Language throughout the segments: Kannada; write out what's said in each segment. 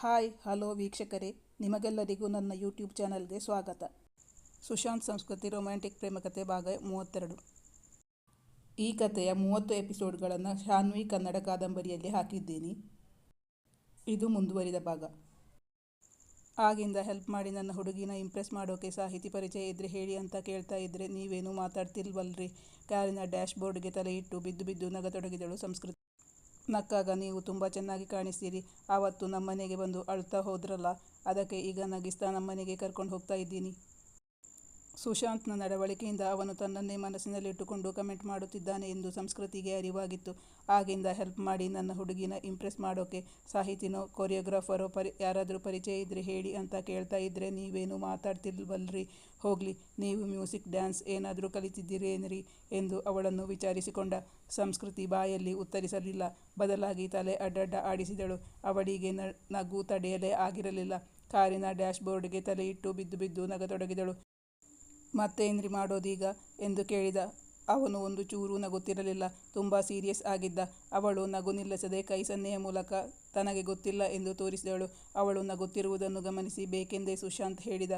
ಹಾಯ್, ಹಲೋ ವೀಕ್ಷಕರೇ. ನಿಮಗೆಲ್ಲರಿಗೂ ನನ್ನ ಯೂಟ್ಯೂಬ್ ಚಾನಲ್ಗೆ ಸ್ವಾಗತ. ಸುಶಾಂತ್ ಸಂಸ್ಕೃತಿ ರೊಮ್ಯಾಂಟಿಕ್ ಪ್ರೇಮಕತೆ ಭಾಗ ಮೂವತ್ತೆರಡು. ಈ ಕಥೆಯ ಮೂವತ್ತು ಎಪಿಸೋಡ್ಗಳನ್ನು ಶಾನ್ವಿ ಕನ್ನಡ ಕಾದಂಬರಿಯಲ್ಲಿ ಹಾಕಿದ್ದೀನಿ. ಇದು ಮುಂದುವರಿದ ಭಾಗ. ಆಗಿಂದ ಹೆಲ್ಪ್ ಮಾಡಿ ನನ್ನ ಹುಡುಗಿನ ಇಂಪ್ರೆಸ್ ಮಾಡೋಕೆ ಸಾಹಿತಿ ಪರಿಚಯ ಇದ್ದರೆ ಹೇಳಿ ಅಂತ ಕೇಳ್ತಾ ಇದ್ದರೆ ನೀವೇನೂ ಮಾತಾಡ್ತಿಲ್ವಲ್ರಿ. ಕಾರಿನ ಡ್ಯಾಶ್ ಬೋರ್ಡ್ಗೆ ತಲೆ ಇಟ್ಟು ಬಿದ್ದು ಬಿದ್ದು ನಗತೊಡಗಿದಳು ಸಂಸ್ಕೃತಿ. ನಕ್ಕಾಗ ನೀವು ತುಂಬ ಚೆನ್ನಾಗಿ ಕಾಣಿಸ್ತೀರಿ. ಆವತ್ತು ನಮ್ಮನೆಗೆ ಬಂದು ಅಳ್ತಾ ಹೋದ್ರಲ್ಲ, ಅದಕ್ಕೆ ಈಗ ನಗಿಸ್ತಾ ನಮ್ಮನೆಗೆ ಕರ್ಕೊಂಡು ಹೋಗ್ತಾ ಇದ್ದೀನಿ. ಸುಶಾಂತ್ನ ನಡವಳಿಕೆಯಿಂದ ಅವನು ತನ್ನನ್ನೇ ಮನಸ್ಸಿನಲ್ಲಿಟ್ಟುಕೊಂಡು ಕಮೆಂಟ್ ಮಾಡುತ್ತಿದ್ದಾನೆ ಎಂದು ಸಂಸ್ಕೃತಿಗೆ ಅರಿವಾಗಿತ್ತು. ಆಗಿಂದ ಹೆಲ್ಪ್ ಮಾಡಿ ನನ್ನ ಹುಡುಗಿನ ಇಂಪ್ರೆಸ್ ಮಾಡೋಕೆ ಸಾಹಿತಿನೋ ಕೊರಿಯೋಗ್ರಾಫರೋ ಪರಿ, ಯಾರಾದರೂ ಪರಿಚಯ ಇದ್ದರೆ ಹೇಳಿ ಅಂತ ಕೇಳ್ತಾ ಇದ್ದರೆ ನೀವೇನು ಮಾತಾಡ್ತಿಲ್ವಲ್ರಿ? ಹೋಗಲಿ, ನೀವು ಮ್ಯೂಸಿಕ್ ಡ್ಯಾನ್ಸ್ ಏನಾದರೂ ಕಲಿತಿದ್ದೀರೇನ್ರಿ ಎಂದು ಅವಳನ್ನು ವಿಚಾರಿಸಿಕೊಂಡ. ಸಂಸ್ಕೃತಿ ಬಾಯಲ್ಲಿ ಉತ್ತರಿಸಲಿಲ್ಲ. ಬದಲಾಗಿ ತಲೆ ಅಡ್ಡಡ್ಡ ಆಡಿಸಿದಳು. ಅವಳಿಗೆ ನಗು ತಡೆಯಲೇ ಆಗಿರಲಿಲ್ಲ. ಕಾರಿನ ಡ್ಯಾಶ್ ಬೋರ್ಡ್ಗೆ ತಲೆ ಇಟ್ಟು ಬಿದ್ದು ಬಿದ್ದು ನಗತೊಡಗಿದಳು. ಮತ್ತೇನ್ರಿ ಮಾಡೋದೀಗ? ಎಂದು ಕೇಳಿದ. ಅವನು ಒಂದು ಚೂರೂ ನಗುತ್ತಿರಲಿಲ್ಲ. ತುಂಬ ಸೀರಿಯಸ್ ಆಗಿದ್ದ. ಅವಳು ನಗು ನಿಲ್ಲಿಸದೆ ಕೈ ಸನ್ನೆಯ ಮೂಲಕ ತನಗೆ ಗೊತ್ತಿಲ್ಲ ಎಂದು ತೋರಿಸಿದಳು. ಅವಳು ನಗುತ್ತಿರುವುದನ್ನು ಗಮನಿಸಿ ಬೇಕೆಂದೇ ಸುಶಾಂತ್ ಹೇಳಿದ.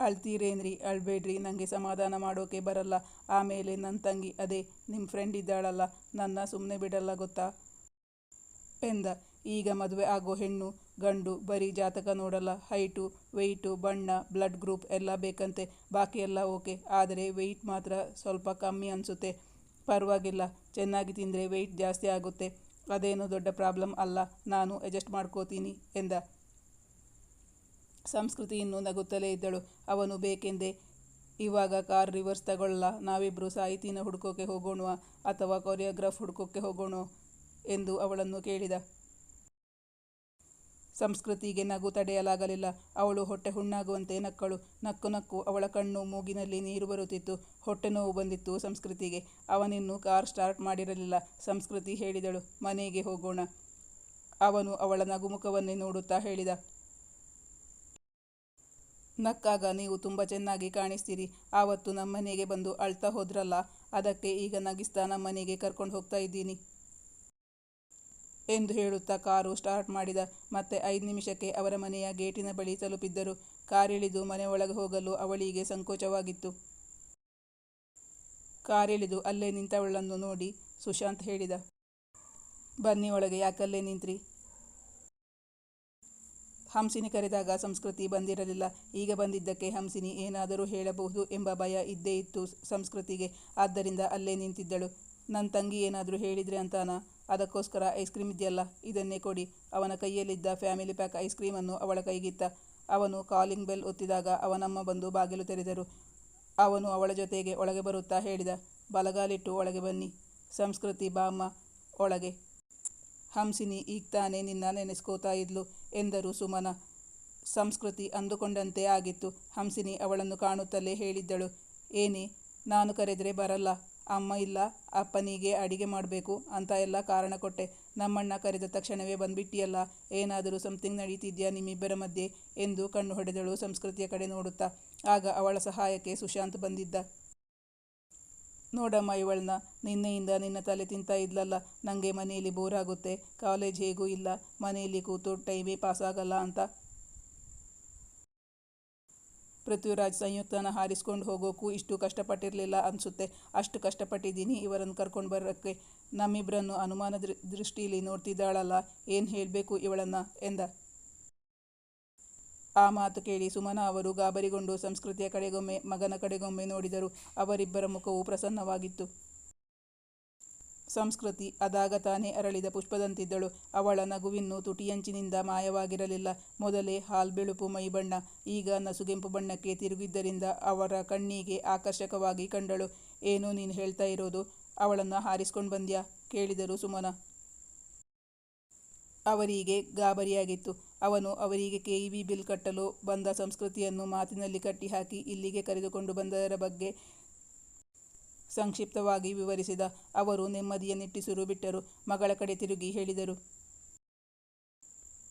ಅಳ್ತೀರೇನ್ರಿ? ಅಳ್ಬೇಡ್ರಿ. ನನಗೆ ಸಮಾಧಾನ ಮಾಡೋಕೆ ಬರಲ್ಲ. ಆಮೇಲೆ ನನ್ನ ತಂಗಿ ಅದೇ ನಿಮ್ಮ ಫ್ರೆಂಡ್ ಇದ್ದಾಳಲ್ಲ. ನನ್ನ ಸುಮ್ಮನೆ ಬಿಡಲ್ಲ ಗೊತ್ತಾ? ಎಂದ. ಈಗ ಮದುವೆ ಆಗೋ ಹೆಣ್ಣು ಗಂಡು, ಬರೀ ಜಾತಕ ನೋಡಲ್ಲ, ಹೈಟು ವೆಯ್ಟು ಬಣ್ಣ ಬ್ಲಡ್ ಗ್ರೂಪ್ ಎಲ್ಲ ಬೇಕಂತೆ. ಬಾಕಿ ಎಲ್ಲ ಓಕೆ, ಆದರೆ ವೆಯ್ಟ್ ಮಾತ್ರ ಸ್ವಲ್ಪ ಕಮ್ಮಿ ಅನಿಸುತ್ತೆ. ಪರವಾಗಿಲ್ಲ, ಚೆನ್ನಾಗಿ ತಿಂದರೆ ವೆಯ್ಟ್ ಜಾಸ್ತಿ ಆಗುತ್ತೆ. ಅದೇನು ದೊಡ್ಡ ಪ್ರಾಬ್ಲಮ್ ಅಲ್ಲ, ನಾನು ಅಡ್ಜಸ್ಟ್ ಮಾಡ್ಕೋತೀನಿ ಎಂದ. ಸಂಸ್ಕೃತಿ ಇನ್ನೂ ನಗುತ್ತಲೇ ಇದ್ದಳು. ಅವನು ಬೇಕೆಂದೇ? ಇವಾಗ ಕಾರ್ ರಿವರ್ಸ್ ತಗೊಳ್ಳಲ್ಲ ನಾವಿಬ್ಬರು ಸಾಹಿತಿನ ಹುಡ್ಕೋಕೆ ಹೋಗೋಣ ಅಥವಾ ಕೊರಿಯೋಗ್ರಾಫ್ ಹುಡ್ಕೋಕೆ ಹೋಗೋಣ ಎಂದು ಅವಳನ್ನು ಕೇಳಿದ. ಸಂಸ್ಕೃತಿಗೆ ನಗು ತಡೆಯಲಾಗಲಿಲ್ಲ. ಅವಳು ಹೊಟ್ಟೆ ಹುಣ್ಣಾಗುವಂತೆ ನಕ್ಕಳು. ನಕ್ಕು ನಕ್ಕು ಅವಳ ಕಣ್ಣು ಮೂಗಿನಲ್ಲಿ ನೀರು ಬರುತ್ತಿತ್ತು. ಹೊಟ್ಟೆ ನೋವು ಬಂದಿತ್ತು ಸಂಸ್ಕೃತಿಗೆ. ಅವನಿನ್ನೂ ಕಾರ್ ಸ್ಟಾರ್ಟ್ ಮಾಡಿರಲಿಲ್ಲ. ಸಂಸ್ಕೃತಿ ಹೇಳಿದಳು, ಮನೆಗೆ ಹೋಗೋಣ. ಅವನು ಅವಳ ನಗುಮುಖವನ್ನೇ ನೋಡುತ್ತಾ ಹೇಳಿದ, ನಕ್ಕಾಗ ನೀವು ತುಂಬ ಚೆನ್ನಾಗಿ ಕಾಣಿಸ್ತೀರಿ. ಆವತ್ತು ನಮ್ಮನೆಗೆ ಬಂದು ಅಳ್ತಾ ಹೋದ್ರಲ್ಲ, ಅದಕ್ಕೆ ಈಗ ನಗಿಸ್ತಾ ನಮ್ಮನೆಗೆ ಕರ್ಕೊಂಡು ಹೋಗ್ತಾ ಇದ್ದೀನಿ. ಎಂದು ಹೇಳುತ್ತಾ ಕಾರು ಸ್ಟಾರ್ಟ್ ಮಾಡಿದ. ಮತ್ತೆ ಐದು ನಿಮಿಷಕ್ಕೆ ಅವರ ಮನೆಯ ಗೇಟಿನ ಬಳಿ ತಲುಪಿದ್ದರು. ಕಾರಿಳಿದು ಒಳಗೆ ಹೋಗಲು ಅವಳಿಗೆ ಸಂಕೋಚವಾಗಿತ್ತು. ಕಾರಿಳಿದು ಅಲ್ಲೇ ನಿಂತವಳನ್ನು ನೋಡಿ ಸುಶಾಂತ್ ಹೇಳಿದ, ಬನ್ನಿ ಒಳಗೆ, ಯಾಕಲ್ಲೇ ನಿಂತ್ರಿ? ಹಂಸಿನಿ ಕರೆದಾಗ ಸಂಸ್ಕೃತಿ ಬಂದಿರಲಿಲ್ಲ. ಈಗ ಬಂದಿದ್ದಕ್ಕೆ ಹಂಸಿನಿ ಏನಾದರೂ ಹೇಳಬಹುದು ಎಂಬ ಭಯ ಇದ್ದೇ ಇತ್ತು ಸಂಸ್ಕೃತಿಗೆ. ಆದ್ದರಿಂದ ಅಲ್ಲೇ ನಿಂತಿದ್ದಳು. ನನ್ನ ತಂಗಿ ಏನಾದರೂ ಹೇಳಿದರೆ ಅಂತಾನ? ಅದಕ್ಕೋಸ್ಕರ ಐಸ್ ಕ್ರೀಮ್ ಇದೆಯಲ್ಲ? ಇದನ್ನೇ ಕೊಡಿ. ಅವನ ಕೈಯಲ್ಲಿದ್ದ ಫ್ಯಾಮಿಲಿ ಪ್ಯಾಕ್ ಐಸ್ ಕ್ರೀಮನ್ನು ಅವಳ ಕೈಗಿತ್ತ. ಅವನು ಕಾಲಿಂಗ್ ಬೆಲ್ ಒತ್ತಿದಾಗ ಅವನಮ್ಮ ಬಂದು ಬಾಗಿಲು ತೆರೆದರು. ಅವನು ಅವಳ ಜೊತೆಗೆ ಒಳಗೆ ಬರುತ್ತಾ ಹೇಳಿದ, ಬಲಗಾಲಿಟ್ಟು ಒಳಗೆ ಬನ್ನಿ. ಸಂಸ್ಕೃತಿ ಬಾಮ್ಮ ಒಳಗೆ. ಹಂಸಿನಿ, ಈಗ ತಾನೇ ನಿನ್ನ ನೆನೆಸ್ಕೋತಾ ಇದ್ಲು, ಎಂದರು ಸುಮನ. ಸಂಸ್ಕೃತಿ ಅಂದುಕೊಂಡಂತೆ ಆಗಿತ್ತು. ಹಂಸಿನಿ ಅವಳನ್ನು ಕಾಣುತ್ತಲೇ ಹೇಳಿದ್ದಳು, ಏನೇ, ನಾನು ಕರೆದರೆ ಬರಲ್ಲ. ಅಮ್ಮ ಇಲ್ಲ, ಅಪ್ಪನಿಗೆ ಅಡಿಗೆ ಮಾಡಬೇಕು ಅಂತ ಎಲ್ಲ ಕಾರಣ ಕೊಟ್ಟೆ. ನಮ್ಮಣ್ಣ ಕರೆದ ತಕ್ಷಣವೇ ಬಂದ್ಬಿಟ್ಟಿಯಲ್ಲ, ಏನಾದರೂ ಸಮಥಿಂಗ್ ನಡೀತಿದ್ಯಾ ನಿಮ್ಮಿಬ್ಬರ ಮಧ್ಯೆ ಎಂದು ಕಣ್ಣು ಹೊಡೆದಳು ಸಂಸ್ಕೃತಿಯ ಕಡೆ ನೋಡುತ್ತಾ. ಆಗ ಅವಳ ಸಹಾಯಕ್ಕೆ ಸುಶಾಂತ್ ಬಂದಿದ್ದ. ನೋಡಮ್ಮ ಇವಳನ್ನ ನಿನ್ನೆಯಿಂದ ನಿನ್ನ ತಲೆ ತಿಂತಾ ಇದ್ಲಲ್ಲ ನನಗೆ ಮನೆಯಲ್ಲಿ ಬೋರ್ ಆಗುತ್ತೆ ಕಾಲೇಜ್ ಹೇಗೂ ಇಲ್ಲ, ಮನೆಯಲ್ಲಿ ಕೂತು ಟೈಮೇ ಆಗಲ್ಲ ಅಂತ ಪೃಥ್ವಿರಾಜ್ ಸಂಯುಕ್ತನ ಹಾರಿಸ್ಕೊಂಡು ಹೋಗೋಕ್ಕೂ ಇಷ್ಟು ಕಷ್ಟಪಟ್ಟಿರಲಿಲ್ಲ ಅನಿಸುತ್ತೆ. ಅಷ್ಟು ಕಷ್ಟಪಟ್ಟಿದ್ದೀನಿ, ಇವರನ್ನು ಕರ್ಕೊಂಡು ಬರೋಕ್ಕೆ ನಮ್ಮಿಬ್ಬರನ್ನು ಅನುಮಾನ ದೃಷ್ಟಿಯಲ್ಲಿ ನೋಡ್ತಿದ್ದಾಳಲ್ಲ, ಏನು ಹೇಳಬೇಕು ಇವಳನ್ನು ಎಂದ. ಆ ಮಾತು ಕೇಳಿ ಸುಮನ ಅವರು ಗಾಬರಿಗೊಂಡು ಸಂಸ್ಕೃತಿಯ ಕಡೆಗೊಮ್ಮೆ, ಮಗನ ಕಡೆಗೊಮ್ಮೆ ನೋಡಿದರು. ಅವರಿಬ್ಬರ ಮುಖವು ಪ್ರಸನ್ನವಾಗಿತ್ತು. ಸಂಸ್ಕೃತಿ ಅದಾಗ ತಾನೇ ಅರಳಿದ ಪುಷ್ಪದಂತಿದ್ದಳು. ಅವಳ ನಗುವಿನ್ನು ತುಟಿಯಂಚಿನಿಂದ ಮಾಯವಾಗಿರಲಿಲ್ಲ. ಮೊದಲೇ ಹಾಲ್ ಬಿಳುಪು ಮೈಬಣ್ಣ ಈಗ ನಸುಗೆಂಪು ಬಣ್ಣಕ್ಕೆ ತಿರುಗಿದ್ದರಿಂದ ಅವರ ಕಣ್ಣಿಗೆ ಆಕರ್ಷಕವಾಗಿ ಕಂಡಳು. ಏನು ನೀನು ಹೇಳ್ತಾ ಇರೋದು? ಅವಳನ್ನು ಹಾರಿಸ್ಕೊಂಡು ಬಂದ್ಯಾ? ಕೇಳಿದರು ಸುಮನ. ಅವರಿಗೆ ಗಾಬರಿಯಾಗಿತ್ತು. ಅವನು ಅವರಿಗೆ ಕೆ ಬಿಲ್ ಕಟ್ಟಲು ಬಂದ ಸಂಸ್ಕೃತಿಯನ್ನು ಮಾತಿನಲ್ಲಿ ಕಟ್ಟಿಹಾಕಿ ಇಲ್ಲಿಗೆ ಕರೆದುಕೊಂಡು ಬಂದದರ ಬಗ್ಗೆ ಸಂಕ್ಷಿಪ್ತವಾಗಿ ವಿವರಿಸಿದ ಅವರು, ನೆಮ್ಮದಿಯ ನಿಟ್ಟುಸಿರು ಬಿಟ್ಟರು. ಮಗಳ ಕಡೆ ತಿರುಗಿ ಹೇಳಿದರು.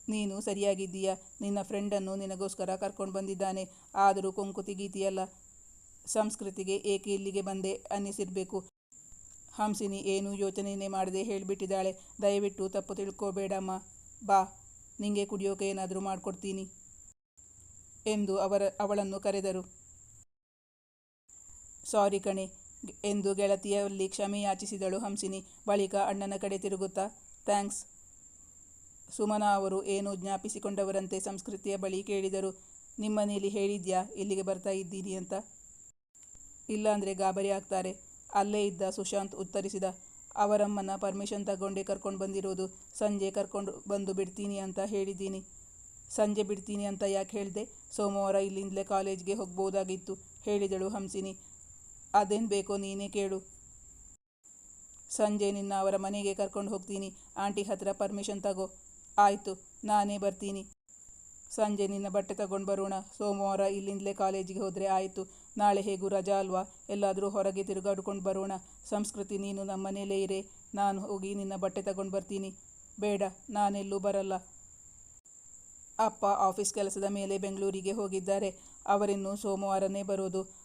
ನೀನು ಸರಿಯಾಗಿದ್ದೀಯಾ? ನಿನ್ನ ಫ್ರೆಂಡನ್ನು ನಿನಗೋಸ್ಕರ ಕರ್ಕೊಂಡು ಬಂದಿದ್ದಾನೆ. ಆದರೂ ಕೊಂಕು ತೆಗೀತಿಯಲ್ಲ? ಸಂಸ್ಕೃತಿಗೆ ಏಕೆ ಇಲ್ಲಿಗೆ ಬಂದೆ ಅನ್ನಿಸಿರಬೇಕು. ಹಂಸಿನಿ ಏನೂ ಯೋಚನೆಯೇ ಮಾಡದೆ ಹೇಳಿಬಿಟ್ಟಿದ್ದಾಳೆ. ದಯವಿಟ್ಟು ತಪ್ಪು ತಿಳ್ಕೋಬೇಡಮ್ಮ. ಬಾ, ನಿಂಗೆ ಕುಡಿಯೋಕೆ ಏನಾದರೂ ಮಾಡಿಕೊಡ್ತೀನಿ ಎಂದು ಅವರ, ಅವಳನ್ನು ಕರೆದರು. ಸಾರಿ ಕಣೆ. ಎಂದು ಗೆಳತಿಯಲ್ಲಿ ಕ್ಷಮೆ ಯಾಚಿಸಿದಳು ಹಂಸಿನಿ. ಬಳಿಕ ಅಣ್ಣನ ಕಡೆ ತಿರುಗುತ್ತಾ, ಥ್ಯಾಂಕ್ಸ್. ಸುಮನ ಅವರು ಏನೂ ಜ್ಞಾಪಿಸಿಕೊಂಡವರಂತೆ ಸಂಸ್ಕೃತಿಯ ಬಳಿ ಕೇಳಿದರು. ನಿಮ್ಮನೇಲಿ ಹೇಳಿದ್ಯಾ? ಇಲ್ಲಿಗೆ ಬರ್ತಾ ಇದ್ದೀನಿ ಅಂತ? ಇಲ್ಲಾಂದರೆ ಗಾಬರಿ ಆಗ್ತಾರೆ. ಅಲ್ಲೇ ಇದ್ದ ಸುಶಾಂತ್ ಉತ್ತರಿಸಿದ, ಅವರಮ್ಮನ ಪರ್ಮಿಷನ್ ತಗೊಂಡೇ ಕರ್ಕೊಂಡು ಬಂದಿರೋದು. ಸಂಜೆ ಕರ್ಕೊಂಡು ಬಂದು ಬಿಡ್ತೀನಿ ಅಂತ ಹೇಳಿದ್ದೀನಿ. ಸಂಜೆ ಬಿಡ್ತೀನಿ ಅಂತ ಯಾಕೆ ಹೇಳಿದೆ? ಸೋಮವಾರ ಇಲ್ಲಿಂದಲೇ ಕಾಲೇಜ್ಗೆ ಹೋಗ್ಬೋದಾಗಿತ್ತು, ಹೇಳಿದಳು ಹಂಸಿನಿ. ಅದೇನು ಬೇಕೋ ನೀನೇ ಕೇಳು. ಸಂಜೆ ನಿನ್ನ ಅವರ ಮನೆಗೆ ಕರ್ಕೊಂಡು ಹೋಗ್ತೀನಿ. ಆಂಟಿ ಹತ್ರ ಪರ್ಮಿಷನ್ ತಗೋ. ಆಯಿತು, ನಾನೇ ಬರ್ತೀನಿ. ಸಂಜೆ ನಿನ್ನ ಬಟ್ಟೆ ತಗೊಂಡು ಬರೋಣ. ಸೋಮವಾರ ಇಲ್ಲಿಂದಲೇ ಕಾಲೇಜಿಗೆ ಹೋದರೆ ಆಯಿತು. ನಾಳೆ ಹೇಗೂ ರಜಾ ಅಲ್ವಾ? ಎಲ್ಲಾದರೂ ಹೊರಗೆ ತಿರುಗಾಡ್ಕೊಂಡು ಬರೋಣ. ಸಂಸ್ಕೃತಿ, ನೀನು ನಮ್ಮ ಮನೆಯಲ್ಲೇ ಇರೆ. ನಾನು ಹೋಗಿ ನಿನ್ನ ಬಟ್ಟೆ ತಗೊಂಡು ಬರ್ತೀನಿ. ಬೇಡ, ನಾನೆಲ್ಲೂ ಬರಲ್ಲ. ಅಪ್ಪ ಆಫೀಸ್ ಕೆಲಸದ ಮೇಲೆ ಬೆಂಗಳೂರಿಗೆ ಹೋಗಿದ್ದಾರೆ. ಅವರಿನ್ನೂ ಸೋಮವಾರನೇ ಬರೋದು.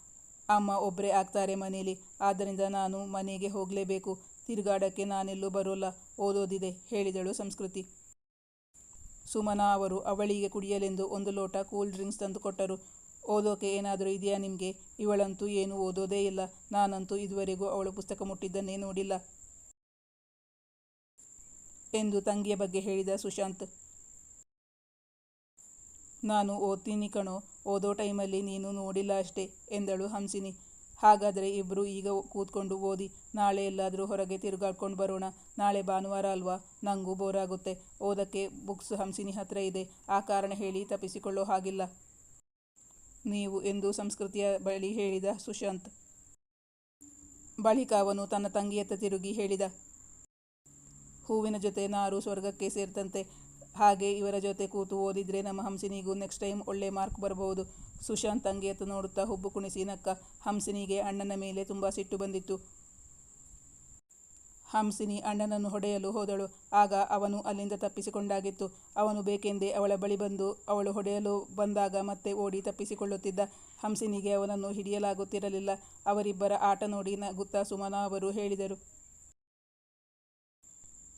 ಅಮ್ಮ ಒಬ್ಬರೇ ಆಗ್ತಾರೆ ಮನೇಲಿ. ಆದ್ದರಿಂದ ನಾನು ಮನೆಗೆ ಹೋಗಲೇಬೇಕು. ತಿರುಗಾಡಕ್ಕೆ ನಾನೆಲ್ಲೂ ಬರೋಲ್ಲ. ಓದೋದಿದೆ, ಹೇಳಿದಳು ಸಂಸ್ಕೃತಿ. ಸುಮನಾ ಅವರು, ಅವಳಿಗೆ ಕುಡಿಯಲೆಂದು ಒಂದು ಲೋಟ ಕೂಲ್ ಡ್ರಿಂಕ್ಸ್ ತಂದು ಕೊಟ್ಟರು. ಓದೋಕೆ ಏನಾದರೂ ಇದೆಯಾ ನಿಮಗೆ? ಇವಳಂತೂ ಏನು ಓದೋದೇ ಇಲ್ಲ. ನಾನಂತೂ ಇದುವರೆಗೂ ಅವಳು ಪುಸ್ತಕ ಮುಟ್ಟಿದ್ದನ್ನೇ ನೋಡಿಲ್ಲ. ಎಂದು ತಂಗಿಯ ಬಗ್ಗೆ ಹೇಳಿದ ಸುಶಾಂತ್. ನಾನು ಓದ್ತೀನಿ ಕಣೋ. ಓದೋ ಟೈಮಲ್ಲಿ ನೀನು ನೋಡಿಲ್ಲ ಅಷ್ಟೇ ಎಂದಳು ಹಂಸಿನಿ. ಹಾಗಾದರೆ ಇಬ್ಬರು ಈಗ ಕೂತ್ಕೊಂಡು ಓದಿ, ನಾಳೆ ಎಲ್ಲಾದರೂ ಹೊರಗೆ ತಿರುಗಾಡ್ಕೊಂಡು ಬರೋಣ. ನಾಳೆ ಭಾನುವಾರ ಅಲ್ವಾ? ನನಗೂ ಬೋರ್ ಆಗುತ್ತೆ ಓದಕ್ಕೆ ಬುಕ್ಸ್ ಹಂಸಿನಿ ಹತ್ರ ಇದೆ. ಆ ಕಾರಣ ಹೇಳಿ ತಪ್ಪಿಸಿಕೊಳ್ಳೋ ಹಾಗಿಲ್ಲ. ನೀವು ಎಂದು ಸಂಸ್ಕೃತಿಯ ಬಳಿ ಹೇಳಿದ ಸುಶಾಂತ್. ಬಳಿಕ ಅವನು ತನ್ನ ತಂಗಿಯತ್ತ ತಿರುಗಿ ಹೇಳಿದ. ಹೂವಿನ ಜೊತೆ ನಾರು ಸ್ವರ್ಗಕ್ಕೆ ಸೇರ್ತಂತೆ ಹಾಗೆ ಇವರ ಜೊತೆ ಕೂತು ಓದಿದ್ರೆ ನಮ್ಮ ಹಂಸಿನಿಗೂ ನೆಕ್ಸ್ಟ್ ಟೈಮ್ ಒಳ್ಳೆ ಮಾರ್ಕ್ ಬರಬಹುದು ಸುಶಾಂತ್ ತಂಗಿಯತ್ತು ನೋಡುತ್ತಾ ಹುಬ್ಬು ಕುಣಿಸಿ, ನಕ್ಕ. ಹಂಸಿನಿಗೆ ಅಣ್ಣನ ಮೇಲೆ ತುಂಬ ಸಿಟ್ಟು ಬಂದಿತ್ತು. ಹಂಸಿನಿ ಅಣ್ಣನನ್ನು ಹೊಡೆಯಲು ಹೋದಳು. ಆಗ ಅವನು ಅಲ್ಲಿಂದ ತಪ್ಪಿಸಿಕೊಂಡಾಗಿತ್ತು. ಅವನು ಬೇಕೆಂದೇ ಅವಳ ಬಳಿ ಬಂದು ಅವಳು ಹೊಡೆಯಲು ಬಂದಾಗ ಮತ್ತೆ ಓಡಿ ತಪ್ಪಿಸಿಕೊಳ್ಳುತ್ತಿದ್ದ. ಹಂಸಿನಿಗೆ ಅವನನ್ನು ಹಿಡಿಯಲಾಗುತ್ತಿರಲಿಲ್ಲ. ಅವರಿಬ್ಬರ ಆಟ ನೋಡಿ ನಗುತ್ತಾ ಸುಮನಾ ಅವರು ಹೇಳಿದರು.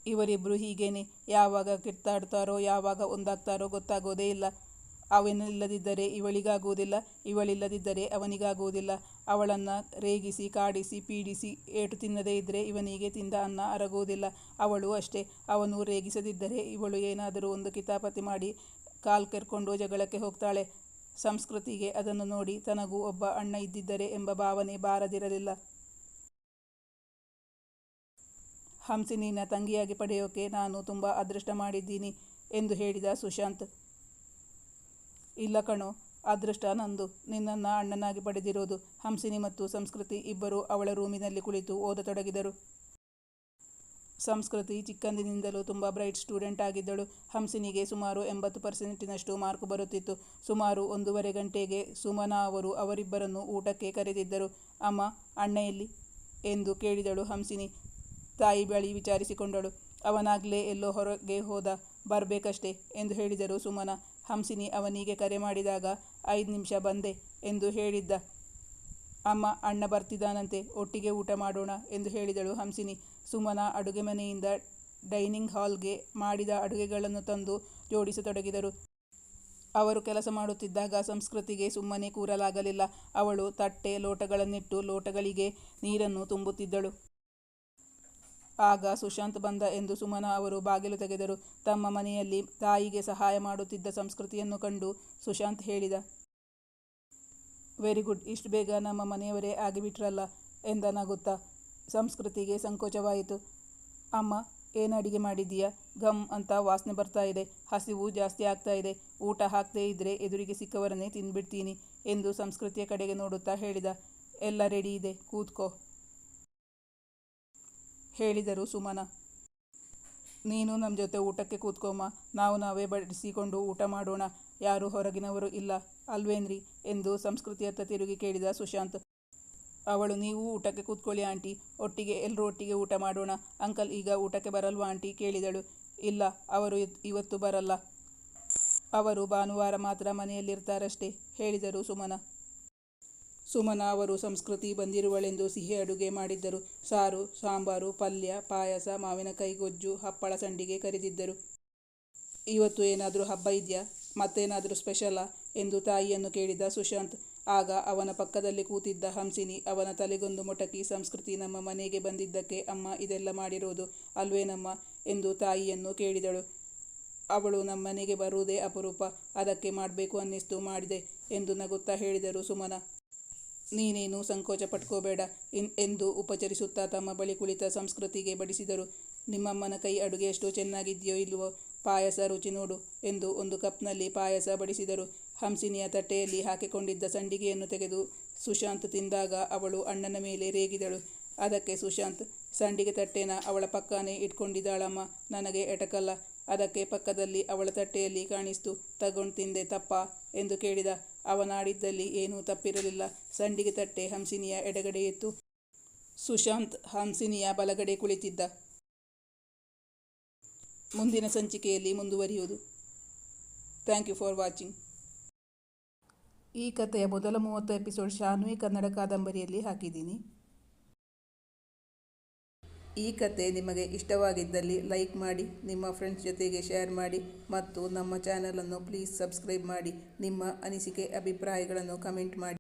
ಇವರಿಬ್ಬರು ಹೀಗೇನೆ ಯಾವಾಗ ಕಿತ್ತಾಡ್ತಾರೋ, ಯಾವಾಗ ಒಂದಾಗ್ತಾರೋ ಗೊತ್ತಾಗೋದೇ ಇಲ್ಲ. ಅವನಿಲ್ಲದಿದ್ದರೆ ಇವಳಿಗಾಗುವುದಿಲ್ಲ, ಇವಳಿಲ್ಲದಿದ್ದರೆ ಅವನಿಗಾಗುವುದಿಲ್ಲ. ಅವಳನ್ನು ರೇಗಿಸಿ, ಕಾಡಿಸಿ, ಪೀಡಿಸಿ, ಏಟು ತಿನ್ನದೇ ಇದ್ದರೆ ಇವನಿಗೆ ತಿಂದ ಅನ್ನ ಅರಗುವುದಿಲ್ಲ. ಅವಳು ಅಷ್ಟೇ. ಅವನು ರೇಗಿಸದಿದ್ದರೆ ಇವಳು ಏನಾದರೂ ಒಂದು ಕಿತಾಪತಿ ಮಾಡಿ ಕಾಲ್ ಕೆರ್ಕೊಂಡು ಜಗಳಕ್ಕೆ ಹೋಗ್ತಾಳೆ. ಸಂಸ್ಕೃತಿಗೆ ಅದನ್ನು ನೋಡಿ ತನಗೂ ಒಬ್ಬ ಅಣ್ಣ ಇದ್ದಿದ್ದರೆ ಎಂಬ ಭಾವನೆ ಬಾರದಿರಲಿಲ್ಲ. ಹಂಸಿನಿನ ತಂಗಿಯಾಗಿ ಪಡೆಯೋಕೆ ನಾನು ತುಂಬ ಅದೃಷ್ಟ ಮಾಡಿದ್ದೀನಿ ಎಂದು ಹೇಳಿದ ಸುಶಾಂತ್. ಇಲ್ಲ ಕಣು, ಅದೃಷ್ಟ ನಂದು. ನಿನ್ನನ್ನು ಅಣ್ಣನಾಗಿ ಪಡೆದಿರೋದು ಹಂಸಿನಿ ಮತ್ತು ಸಂಸ್ಕೃತಿ ಇಬ್ಬರು ಅವಳ ರೂಮಿನಲ್ಲಿ ಕುಳಿತು ಓದತೊಡಗಿದರು ಸಂಸ್ಕೃತಿ ಚಿಕ್ಕಂದಿನಿಂದಲೂ ತುಂಬ ಬ್ರೈಟ್ ಸ್ಟೂಡೆಂಟ್ ಆಗಿದ್ದಳು. ಹಂಸಿನಿಗೆ ಸುಮಾರು ಎಂಬತ್ತು ಪರ್ಸೆಂಟಿನಷ್ಟು ಮಾರ್ಕ್ ಬರುತ್ತಿತ್ತು. ಸುಮಾರು ಒಂದೂವರೆ ಗಂಟೆಗೆ ಸುಮನಾ ಅವರು ಅವರಿಬ್ಬರನ್ನು ಊಟಕ್ಕೆ ಕರೆದಿದ್ದರು. ಅಮ್ಮ, ಅಣ್ಣ ಎಲ್ಲಿ? ಎಂದು ಕೇಳಿದಳು ಹಂಸಿನಿ. ತಾಯಿ ಬಳಿ ವಿಚಾರಿಸಿಕೊಂಡಳು. ಅವನಾಗಲೇ ಎಲ್ಲೋ ಹೊರಗೆ ಹೋದ. ಬರಬೇಕಷ್ಟೇ ಎಂದು ಹೇಳಿದರು ಸುಮನ. ಹಂಸಿನಿ ಅವನಿಗೆ ಕರೆ ಮಾಡಿದಾಗ, ಐದು ನಿಮಿಷ ಬಂದೆ ಎಂದು ಹೇಳಿದ್ದ. ಅಮ್ಮ, ಅಣ್ಣ ಬರ್ತಿದ್ದಾನಂತೆ, ಒಟ್ಟಿಗೆ ಊಟ ಮಾಡೋಣ ಎಂದು ಹೇಳಿದಳು ಹಂಸಿನಿ. ಸುಮನ ಅಡುಗೆ ಮನೆಯಿಂದ ಡೈನಿಂಗ್ ಹಾಲ್ಗೆ ಮಾಡಿದ ಅಡುಗೆಗಳನ್ನು ತಂದು ಜೋಡಿಸತೊಡಗಿದರು. ಅವರು ಕೆಲಸ ಮಾಡುತ್ತಿದ್ದಾಗ ಸಂಸ್ಕೃತಿಗೆ ಸುಮ್ಮನೆ ಕೂರಲಾಗಲಿಲ್ಲ. ಅವಳು ತಟ್ಟೆ, ಲೋಟಗಳನ್ನಿಟ್ಟು ಲೋಟಗಳಿಗೆ ನೀರನ್ನು ತುಂಬುತ್ತಿದ್ದಳು. ಆಗ ಸುಶಾಂತ್ ಬಂದ ಎಂದು ಸುಮನಾ ಅವರು ಬಾಗಿಲು ತೆಗೆದರು. ತಮ್ಮ ಮನೆಯಲ್ಲಿ ತಾಯಿಗೆ ಸಹಾಯ ಮಾಡುತ್ತಿದ್ದ ಸಂಸ್ಕೃತಿಯನ್ನು ಕಂಡು ಸುಶಾಂತ್ ಹೇಳಿದ, ವೆರಿ ಗುಡ್, ಇಷ್ಟು ಬೇಗ ನಮ್ಮ ಮನೆಯವರೇ ಆಗಿಬಿಟ್ರಲ್ಲ ಎಂದ ನಗುತ್ತಾ ಸಂಸ್ಕೃತಿಗೆ ಸಂಕೋಚವಾಯಿತು. ಅಮ್ಮ, ಏನು ಅಡಿಗೆ ಮಾಡಿದ್ದೀಯಾ? ಗಮ್ ಅಂತ ವಾಸನೆ ಬರ್ತಾ ಇದೆ. ಹಸಿವು ಜಾಸ್ತಿ ಆಗ್ತಾ ಇದೆ. ಊಟ ಹಾಕದೇ ಇದ್ದರೆ ಎದುರಿಗೆ ಸಿಕ್ಕವರನ್ನೇ ತಿಂದ್ಬಿಡ್ತೀನಿ ಎಂದು ಸಂಸ್ಕೃತಿಯ ಕಡೆಗೆ ನೋಡುತ್ತಾ ಹೇಳಿದ, ಎಲ್ಲ ರೆಡಿ ಇದೆ, ಕೂತ್ಕೋ. ಹೇಳಿದರು ಸುಮನ. ನೀನು ನಮ್ಮ ಜೊತೆ ಊಟಕ್ಕೆ ಕೂತ್ಕೊಮ್ಮ ನಾವು ನಾವೇ ಬಡಿಸಿಕೊಂಡು ಊಟ ಮಾಡೋಣ. ಯಾರು ಹೊರಗಿನವರು ಇಲ್ಲ, ಅಲ್ವೇನ್ರಿ? ಎಂದು ಸಂಸ್ಕೃತಿಯತ್ತ ತಿರುಗಿ ಕೇಳಿದ ಸುಶಾಂತ್. ಅವಳು, ನೀವು ಊಟಕ್ಕೆ ಕೂತ್ಕೊಳ್ಳಿ ಆಂಟಿ, ಒಟ್ಟಿಗೆ ಎಲ್ಲರೂ ಒಟ್ಟಿಗೆ ಊಟ ಮಾಡೋಣ. ಅಂಕಲ್, ಈಗ ಊಟಕ್ಕೆ ಬರಲ್ವಾ ಆಂಟಿ? ಕೇಳಿದಳು. ಇಲ್ಲ, ಅವರು ಇವತ್ತು ಬರಲ್ಲ. ಅವರು ಭಾನುವಾರ ಮಾತ್ರ ಮನೆಯಲ್ಲಿರ್ತಾರಷ್ಟೇ, ಹೇಳಿದರು ಸುಮನ. ಸುಮನ ಅವರು ಸಂಸ್ಕೃತಿ ಬಂದಿರುವಳೆಂದು ಸಿಹಿ ಅಡುಗೆ ಮಾಡಿದ್ದರು. ಸಾರು, ಸಾಂಬಾರು, ಪಲ್ಯ, ಪಾಯಸ ಮಾವಿನಕಾಯಿ ಗೊಜ್ಜು, ಹಪ್ಪಳ ಸಂಡಿಗೆ ಕರೆದಿದ್ದರು. ಇವತ್ತು ಏನಾದರೂ ಹಬ್ಬ ಇದೆಯಾ? ಮತ್ತೇನಾದರೂ ಸ್ಪೆಷಲಾ? ಎಂದು ತಾಯಿಯನ್ನು ಕೇಳಿದ ಸುಶಾಂತ್. ಆಗ ಅವನ ಪಕ್ಕದಲ್ಲಿ ಕೂತಿದ್ದ ಹಂಸಿನಿ ಅವನ ತಲೆಗೊಂದು ಮೊಟಕಿ, ಸಂಸ್ಕೃತಿ ನಮ್ಮ ಮನೆಗೆ ಬಂದಿದ್ದಕ್ಕೆ ಅಮ್ಮ ಇದೆಲ್ಲ ಮಾಡಿರೋದು ಅಲ್ವೇನಮ್ಮ ಎಂದು ತಾಯಿಯನ್ನು ಕೇಳಿದಳು. ಅವಳು ನಮ್ಮನೆಗೆ ಬರುವುದೇ ಅಪರೂಪ, ಅದಕ್ಕೆ ಮಾಡಬೇಕು ಅನ್ನಿಸ್ತು ಮಾಡಿದೆ ಎಂದು ನಗುತ್ತಾ ಹೇಳಿದರು ಸುಮನ. ನೀನೇನು ಸಂಕೋಚ ಪಟ್ಕೋಬೇಡ ಎಂದು ಉಪಚರಿಸುತ್ತಾ ತಮ್ಮ ಬಳಿ ಕುಳಿತ ಸಂಸ್ಕೃತಿಗೆ ಬಡಿಸಿದರು. ನಿಮ್ಮಮ್ಮನ ಕೈ ಅಡುಗೆ ಎಷ್ಟು ಚೆನ್ನಾಗಿದೆಯೋ ಇಲ್ವೋ? ಪಾಯಸ ರುಚಿ ನೋಡು ಎಂದು ಒಂದು ಕಪ್ನಲ್ಲಿ ಪಾಯಸ ಬಡಿಸಿದರು. ಹಂಸಿನಿಯ ತಟ್ಟೆಯಲ್ಲಿ ಹಾಕಿಕೊಂಡಿದ್ದ ಸಂಡಿಗೆಯನ್ನು ತೆಗೆದು ಸುಶಾಂತ್ ತಿಂದಾಗ ಅವಳು ಅಣ್ಣನ ಮೇಲೆ ರೇಗಿದಳು. ಅದಕ್ಕೆ ಸುಶಾಂತ್, ಸಂಡಿಗೆ ತಟ್ಟೆನ ಅವಳ ಪಕ್ಕನೇ ಇಟ್ಕೊಂಡಿದ್ದಾಳಮ್ಮ, ನನಗೆ ಎಟಕಲ್ಲ. ಅದಕ್ಕೆ ಪಕ್ಕದಲ್ಲಿ ಅವಳ ತಟ್ಟೆಯಲ್ಲಿ ಕಾಣಿಸ್ತು, ತಗೊಂಡು ತಿಂದೆ ತಪ್ಪ ಎಂದು ಕೇಳಿದ. ಅವನಾಡಿದ್ದಲ್ಲಿ ಏನೂ ತಪ್ಪಿರಲಿಲ್ಲ. ಸಂಡಿಗೆ ತಟ್ಟೆ ಹಂಸಿನಿಯ ಎಡಗಡೆ ಇತ್ತು ಸುಶಾಂತ್ ಹಂಸಿನಿಯ ಬಲಗಡೆ ಕುಳಿತಿದ್ದ. ಮುಂದಿನ ಸಂಚಿಕೆಯಲ್ಲಿ ಮುಂದುವರಿಯುವುದು. Thank you for watching. ಈ ಕಥೆಯ ಮೊದಲ ಮೂವತ್ತು ಎಪಿಸೋಡ್ ಶಾನ್ವಿ ಕನ್ನಡ ಕಾದಂಬರಿಯಲ್ಲಿ ಹಾಕಿದ್ದೀನಿ. ಈ ಕತೆ ನಿಮಗೆ ಇಷ್ಟವಾಗಿದ್ದಲ್ಲಿ ಲೈಕ್ ಮಾಡಿ, ನಿಮ್ಮ ಫ್ರೆಂಡ್ಸ್ ಜೊತೆಗೆ ಶೇರ್ ಮಾಡಿ ಮತ್ತು ನಮ್ಮ ಚಾನಲನ್ನು ಪ್ಲೀಸ್ ಸಬ್ಸ್ಕ್ರೈಬ್ ಮಾಡಿ. ನಿಮ್ಮ ಅನಿಸಿಕೆ, ಅಭಿಪ್ರಾಯಗಳನ್ನು ಕಮೆಂಟ್ ಮಾಡಿ.